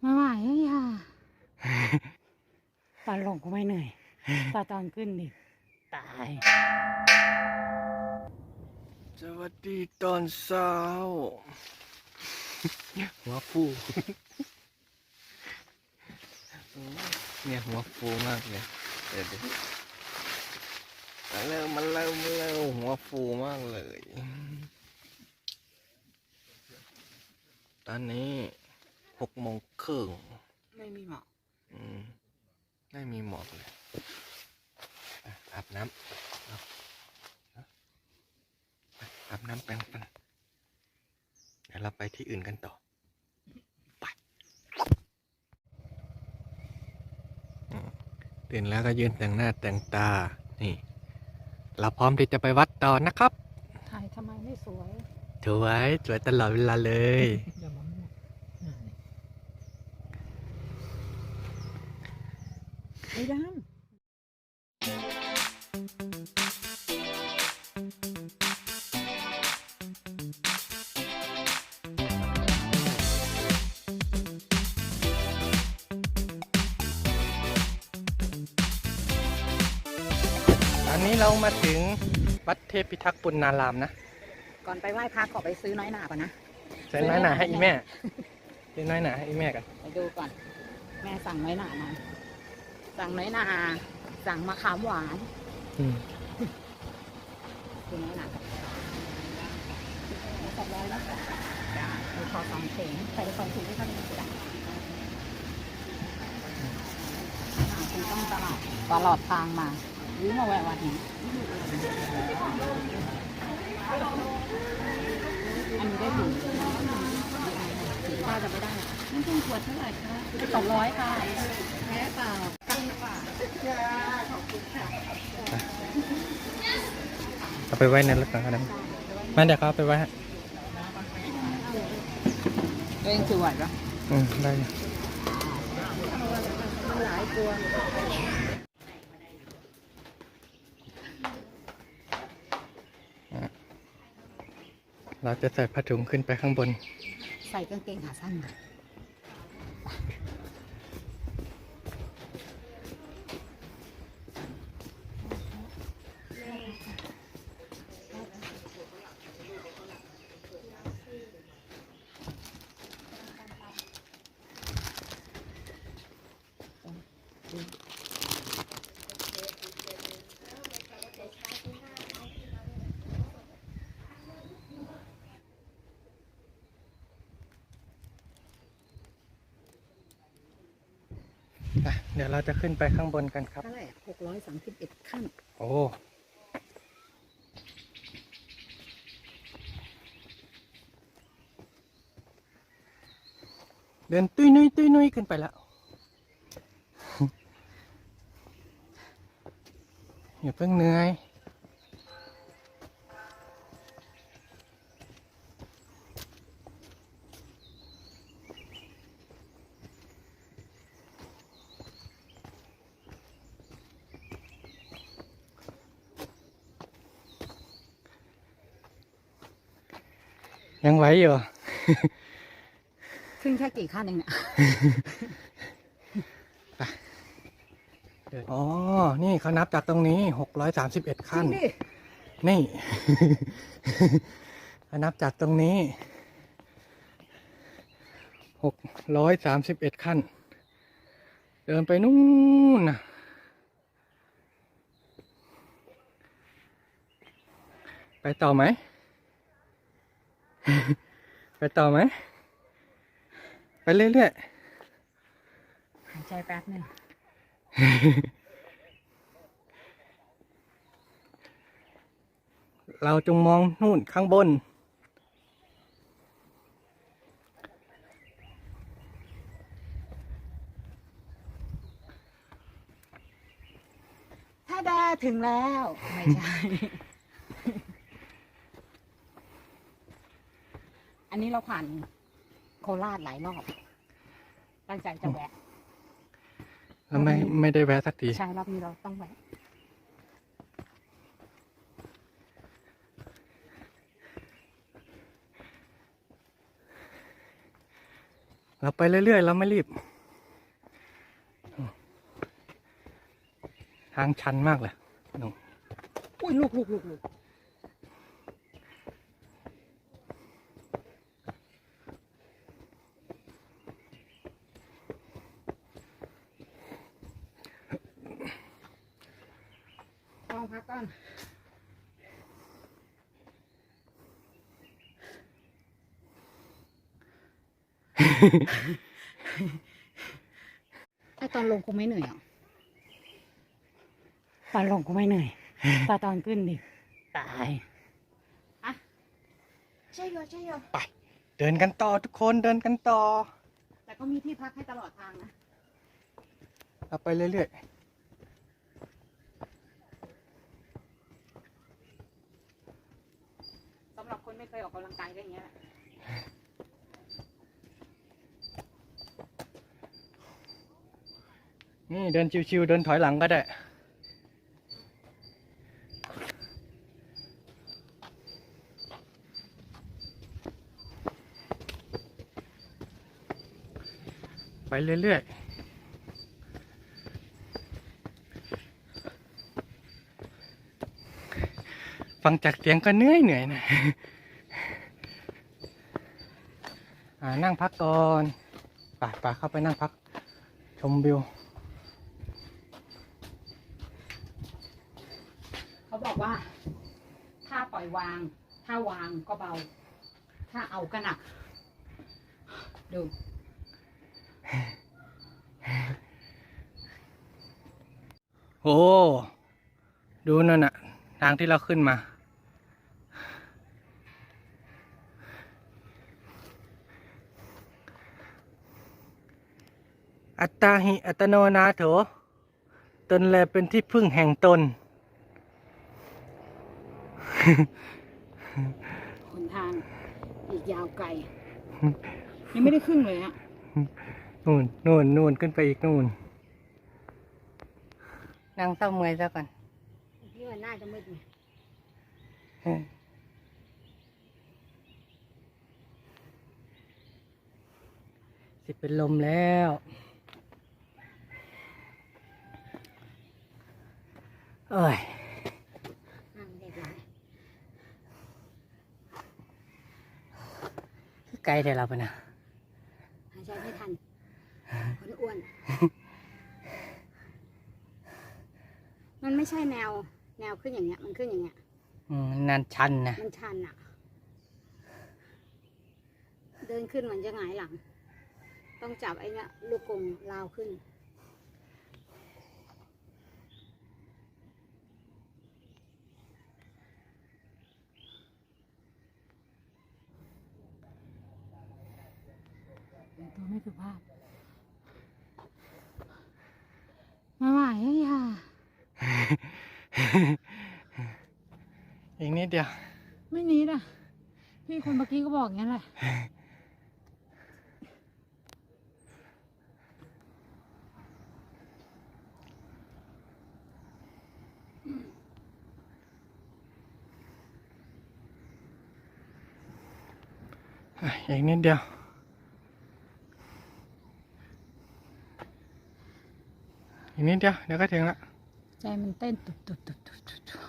ไม่ไหวแล้วย่าตอนลงก็ไม่เหนื่อยแต่ตอนขึ้นดิตาย สวัสดีตอนเช้าหัวฟูเนี่ยหัวฟูมากเลยเดี๋ยวดิมาเร็วมาเร็วมาเร็วหัวฟูมากเลย ตอนนี้ หกโมงครึ่งไม่มีหมอกอืมไม่มีหมอกเลยอะอาบน้ำเอาเอาไปอาบน้ำแปรงฟันเดี๋ยวเราไปที่อื่นกันต่อ ไปอืมตื่นแล้วก็ยืนแต่งหน้าแต่งตา นี่ เราพร้อมที่จะไปวัดต่อนะครับ ถ่ายทำไมไม่สวย สวยสวยตลอดเวลาเลยอย่ามามั่วไอ้ดตอนนี้เรามาถึงวัดเทพพิทักษ์ปุณณารามนะำก่อนไปไหว้พระขอไปซื้อน้อยหนาก่อนนะเซ็นน้อยหนาให้อีแม่เซ็นน้อยหนาให้อีแม่กันไปดูก่อน แม่สั่งน้อยหนามา สั่งน้อยหนาสั่งมะขามหวานอืมคือน้อยหนากับสองร้อยแล้วจ้าหนูขอสองเข่งใส่ไปสองถุงด้วยกันจ้ะหาคุณต้องตลอดตลอดทางมายืมมาแวะวัดนี้อันนี้ได้ถุงป้าจะไม่ได้นั่นเป็นขวดเท่าไหร่คะสองร้อยค่ะแพ้เปล่าตั้ง เปล่าเอาไปไว้ในรถก่อนก็ได้แม่เดี๋ยวเขาเอาไปไว้ให้ตัวเองคือไหวปะอืมได้อยู่หลายตัวเราจะใส่ผ้าถุงขึ้นไปข้างบน ใส่กางเกงขาสั้น มาอะเดี๋ยวเราจะขึ้นไปข้างบนกันครับ เท่าไหร่หกร้อยสามสิบเอ็ดขั้น โอ้เดินตุ้ยนุ้ยตุ้ยนุ้ยขึ้นไปแล้ว อย่าเพิ่งเหนื่อย ยังไหวอยู่ ขึ้นแค่กี่ขั้นเองเนี่ยอ๋อ นี่เขานับจากตรงนี้หกร้อยสามสิบเอ็ดขั้นจริงดินี่เขานับจากตรงนี้หกร้อยสามสิบเอ็ดขั้น เดินไปนู่นนะไปต่อไหม ไปต่อไหม ไปเรื่อยๆหายใจแป๊บหนึงเราจงมองนู่นข้างบน ถ้าได้ถึงแล้ว ไม่ใช่ นนี้เราผ่านโคราชหลายรอบ ตั้งใจจะแวะ แล้วไม่ไม่ได้แวะสักที ใช่รอบนี้เราต้องแวะ เราไปเรื่อยๆ เราไม่รีบ ทางชันมากเลยหนูอุ้ยลูกลูกลูกลูก ลองพักก่อน ไอตอนลงคงไม่เหนื่อยอะตอนลงก็ไม่เหนื่อยแต่ตอนขึ้นดิ ตายอะใช่โยใช่โยไป เดินกันต่อทุกคนเดินกันต่อ แต่ก็มีที่พักให้ตลอดทางนะเราไปเรื่อยสำหรับคนไม่เคยออกกำลังกายก็อย่างเงี้ยแหละ ๆ นี่เดินชิวๆเดินถอยหลังก็ได้ ไปเรื่อยๆฟังจากเสียงก็เหนื่อยเหนื่อยนะนั่งพักก่อนป่าป่าเข้าไปนั่งพัก ชมวิว เขาบอกว่า ถ้าปล่อยวาง ถ้าวางก็เบา ถ้าเอาก็หนัก ดู โอ้ ดูนั่นน่ะ ทางที่เราขึ้นมา อัตตาหิอัตโนนาโถตนแลเป็นที่พึ่งแห่งตน หนทางอีกยาวไกล ยังไม่ได้ครึ่งเลยฮะนู่นนู่นนู่นขึ้นไปอีกนู่นนั่งเศร้าเมื่อยซะก่อนพี่ว่าน่าจะมืดไงสิเป็นลมแล้ว เอ้ย อ่างเด็กหลาย ไกลแต่เราไปนะหายใจไม่ทัน คนอ้วน มันไม่ใช่แนว แนวขึ้นอย่างเงี้ย มันขึ้นอย่างเงี้ย อืมนานชันนะมันชันอะเดินขึ้นมันจะหงายหลัง ต้องจับไอ้เนี่ยลูกกรงลาวขึ้น ไม่สุภาพมาไหวอะย่าอีกนิดเดียว ไม่นิดอะ พี่คนเมื่อกี้ก็บอกงั้นแหละอีกนิดเดียว อีกนิดเดียวเดี๋ยวก็ถึงละใจมันเต้นตุบตุบตุบตุบตุบ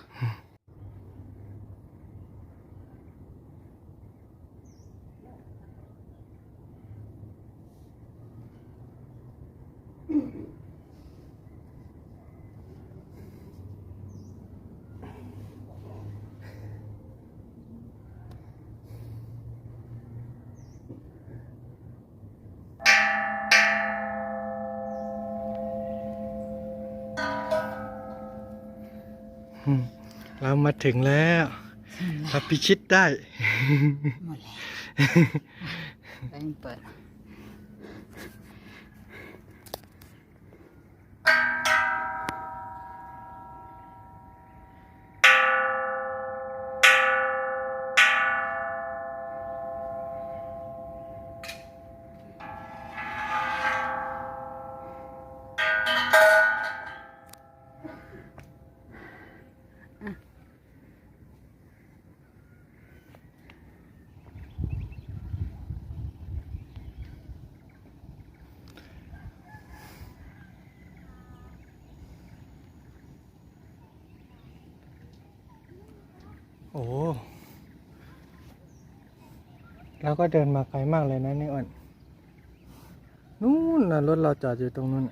เรามาถึงแล้วเราพิชิตได้ หมดแล้วแป้งเปิด โอ้แล้วก็เดินมาไกลมากเลยนะนี่อ้วนนู่นนะรถเราจอดอยู่ตรงนู้น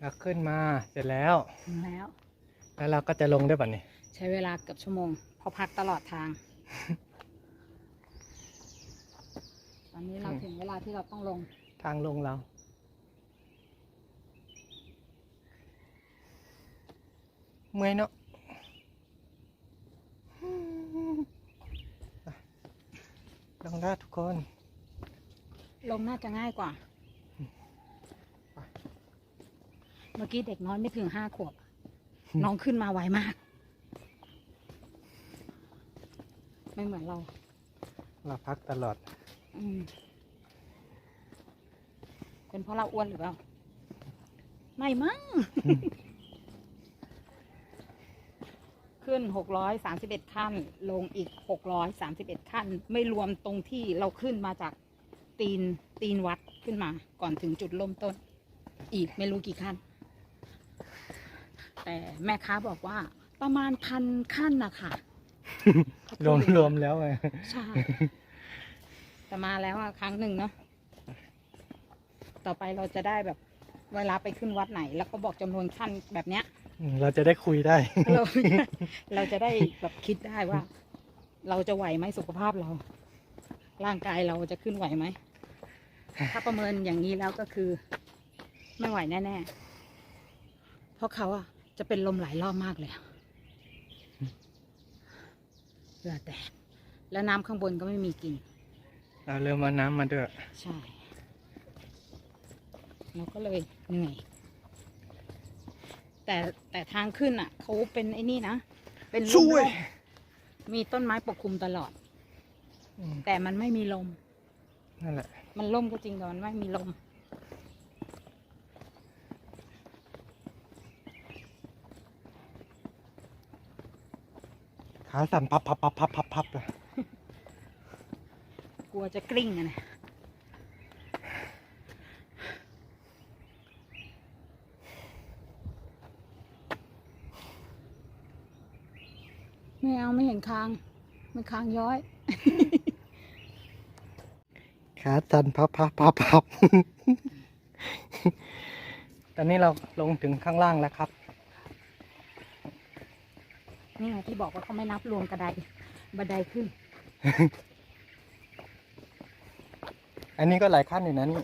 เราขึ้นมาเสร็จแล้ว ถึงแล้ว แล้วเราก็จะลงได้ป่ะนี่ใช้เวลาเกือบชั่วโมงเพอพักตลอดทาง ตอนนี้เราถึงเวลาที่เราต้องลง ทางลงเรา เมื่อยเนาะไปลงได้ทุกคน ลงน่าจะง่ายกว่า เมื่อกี้เด็กน้อยไม่ถึงห้าขวบ น้องขึ้นมาไวมาก ไม่เหมือนเรา เราพักตลอด อืมเป็นเพราะเราอ้วนหรือเปล่า ไม่มั้ง ขึ้นหกร้อยสามสิบเอ็ดขั้น ลงอีกหกร้อยสามสิบเอ็ดขั้น ไม่รวมตรงที่เราขึ้นมาจากตีนตีนวัดขึ้นมา ก่อนถึงจุดเริ่มต้น อีกไม่รู้กี่ขั้น แต่แม่ค้าบอกว่าประมาณพันขั้นนะคะเขารวมพูดอย่างรนี้วมแล้วไงใช่แต่มาแล้วอะครั้งหนึ่งเนาะต่อไปเราจะได้แบบเวลาไปขึ้นวัดไหน แล้วก็บอกจำนวนขั้นแบบเนี้ยอืมเราจะได้คุยได้ เราเราจะได้แบบคิดได้ว่า เราจะไหวไหมสุขภาพเรา ร่างกายเราจะขึ้นไหวไหม ถ้าประเมินอย่างนี้แล้วก็คือ ไม่ไหวแน่ ๆ เพราะเขาอะจะเป็นลมหลายรอบมากเลยอะเหลือแต่ แล้วน้ำข้างบนก็ไม่มีกิน เราเริ่มเอาน้ำมาด้วย ใช่เราก็เลยเหนื่อย แต่แต่ทางขึ้นอะเขาเป็นไอ้นี่นะ เป็นช่ร่วยมๆมีต้นไม้ปกคลุมตลอด อืมแต่มันไม่มีลม นั่นแหละ มันล่มก็จริงแต่มันไม่มีลม ขาสั่นพับพับพับพับพับพับเลยกลัวจะกลิ้งอะนะไม่เอาไม่เห็นคาง มันคางย้อย ขาสั่นพับพับพับพับ ตอนนี้เราลงถึงข้างล่างแล้วครับ นี่ไงที่บอกว่าเขาไม่นับรวมกระไดบันไดขึ้น อันนี้ก็หลายขั้นอยู่นะนี่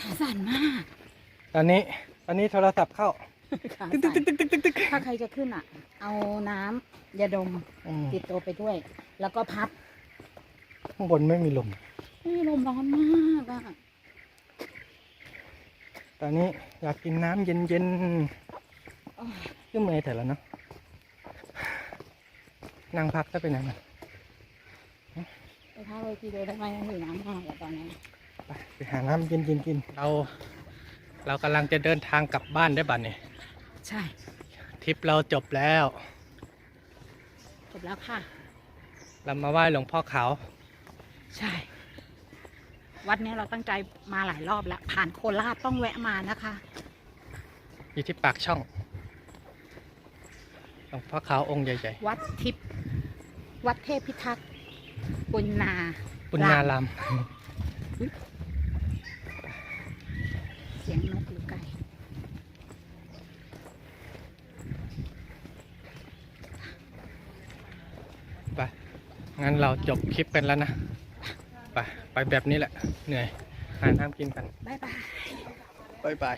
ขาสั่นมากตอนนี้ตอนนี้โทรศัพท์เข้าขาตึ๊กตึ๊สั่กนตึ๊กตึ๊กตึ๊กตึ๊กถ้าใครจะขึ้นอะ เอาน้ำยาดมอืมติดตัวไปด้วย แล้วก็พับข้างบนไม่มีลม นี่ลมร้อนมากอะตอนนี้อยากกินน้ำเย็น โอ้ยๆก็เมื่อยแต่แล้วเนาะนั่งพักก็ไปไหนมาไปพักเลยทีเดียวได้ไหมหิวน้ำมากอะตอนนี้ไปไปหาน้ำเย็นๆกินเราเรากำลังจะเดินทางกลับบ้านได้บัดเนี่ยใช่ทริปเราจบแล้ว จบแล้วค่ะ เรามาไหว้หลวงพ่อเขาวใช่ วัดเนี้ยเราตั้งใจมาหลายรอบแล้ว ผ่านโคราชต้องแวะมานะคะ อยู่ที่ปากช่องหลวง พ่อเขาวองค์ใหญ่วัดทิพย์วัดเทพพิทักษ์ปุณนาๆปุญญารามเสียงนกหรือไก่ไปงั้นเราจบคลิปกันแล้วนะ ไป ไปแบบนี้แหละ เหนื่อยหาน้ำกินกัน บ๊ายบาย บ๊ายบาย